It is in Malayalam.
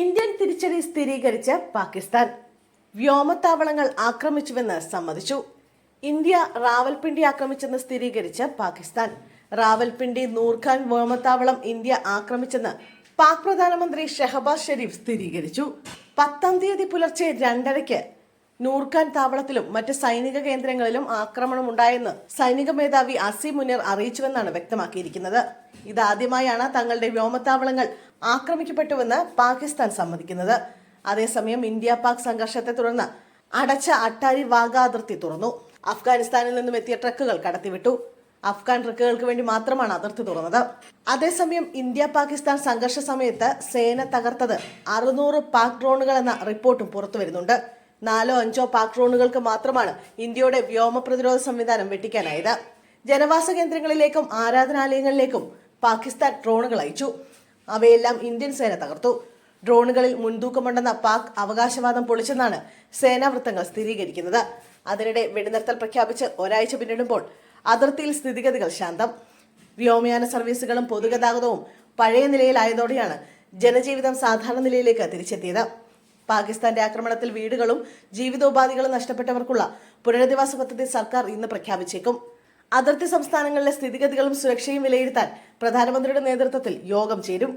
ഇന്ത്യൻ തിരിച്ചടി സ്ഥിരീകരിച്ച പാകിസ്ഥാൻ. വ്യോമത്താവളങ്ങൾ ആക്രമിച്ചുവെന്ന് സമ്മതിച്ചു. ഇന്ത്യ റാവൽപിണ്ടി ആക്രമിച്ചെന്ന് സ്ഥിരീകരിച്ച പാകിസ്ഥാൻ. റാവൽപിണ്ടി നൂർഖാൻ വ്യോമത്താവളം ഇന്ത്യ ആക്രമിച്ചെന്ന് പാക് പ്രധാനമന്ത്രി ഷെഹബാസ് ഷെരീഫ് സ്ഥിരീകരിച്ചു. പത്താം തീയതി പുലർച്ചെ രണ്ടരയ്ക്ക് നൂർഖാൻ താവളത്തിലും മറ്റ് സൈനിക കേന്ദ്രങ്ങളിലും ആക്രമണം ഉണ്ടായെന്ന് സൈനിക മേധാവി അസി മുനീർ അറിയിച്ചുവെന്നാണ് വ്യക്തമാക്കിയിരിക്കുന്നത്. ഇതാദ്യമായാണ് തങ്ങളുടെ വ്യോമത്താവളങ്ങൾ ആക്രമിക്കപ്പെട്ടുവെന്ന് പാകിസ്ഥാൻ സമ്മതിക്കുന്നത്. അതേസമയം ഇന്ത്യ പാക് സംഘർഷത്തെ തുടർന്ന് അടച്ച അട്ടാരി വാഗ അതിർത്തി തുറന്നു. അഫ്ഗാനിസ്ഥാനിൽ നിന്നും എത്തിയ ട്രക്കുകൾ കടത്തിവിട്ടു. അഫ്ഗാൻ ട്രക്കുകൾക്ക് വേണ്ടി മാത്രമാണ് അതിർത്തി തുറന്നത്. അതേസമയം ഇന്ത്യ പാകിസ്ഥാൻ സംഘർഷ സമയത്ത് സേന തകർത്തത് അറുന്നൂറ് പാക് ഡ്രോണുകൾ എന്ന റിപ്പോർട്ടും പുറത്തു വരുന്നുണ്ട്. നാലോ അഞ്ചോ പാക് ഡ്രോണുകൾക്ക് മാത്രമാണ് ഇന്ത്യയുടെ വ്യോമ പ്രതിരോധ സംവിധാനം വെട്ടിക്കാനായത്. ജനവാസ കേന്ദ്രങ്ങളിലേക്കും ആരാധനാലയങ്ങളിലേക്കും പാകിസ്ഥാൻ ഡ്രോണുകൾ അയച്ചു. അവയെല്ലാം ഇന്ത്യൻ സേന തകർത്തു. ഡ്രോണുകളിൽ മുൻതൂക്കമുണ്ടെന്ന പാക് അവകാശവാദം പൊളിച്ചെന്നാണ് സേനാ വൃത്തങ്ങൾ സ്ഥിരീകരിക്കുന്നത്. അതിനിടെ വെടിനിർത്തൽ പ്രഖ്യാപിച്ച് ഒരാഴ്ച പിന്നിടുമ്പോൾ അതിർത്തിയിൽ സ്ഥിതിഗതികൾ ശാന്തം. വ്യോമയാന സർവീസുകളും പൊതുഗതാഗതവും പഴയ നിലയിലായതോടെയാണ് ജനജീവിതം സാധാരണ നിലയിലേക്ക് തിരിച്ചെത്തിയത്. പാകിസ്ഥാന്റെ ആക്രമണത്തിൽ വീടുകളും ജീവിതോപാധികളും നഷ്ടപ്പെട്ടവർക്കുള്ള പുനരധിവാസ പദ്ധതി സർക്കാർ ഇന്ന് പ്രഖ്യാപിച്ചേക്കും. അതിർത്തി സംസ്ഥാനങ്ങളിലെ സ്ഥിതിഗതികളും സുരക്ഷയും വിലയിരുത്താൻ പ്രധാനമന്ത്രിയുടെ നേതൃത്വത്തിൽ യോഗം ചേരും.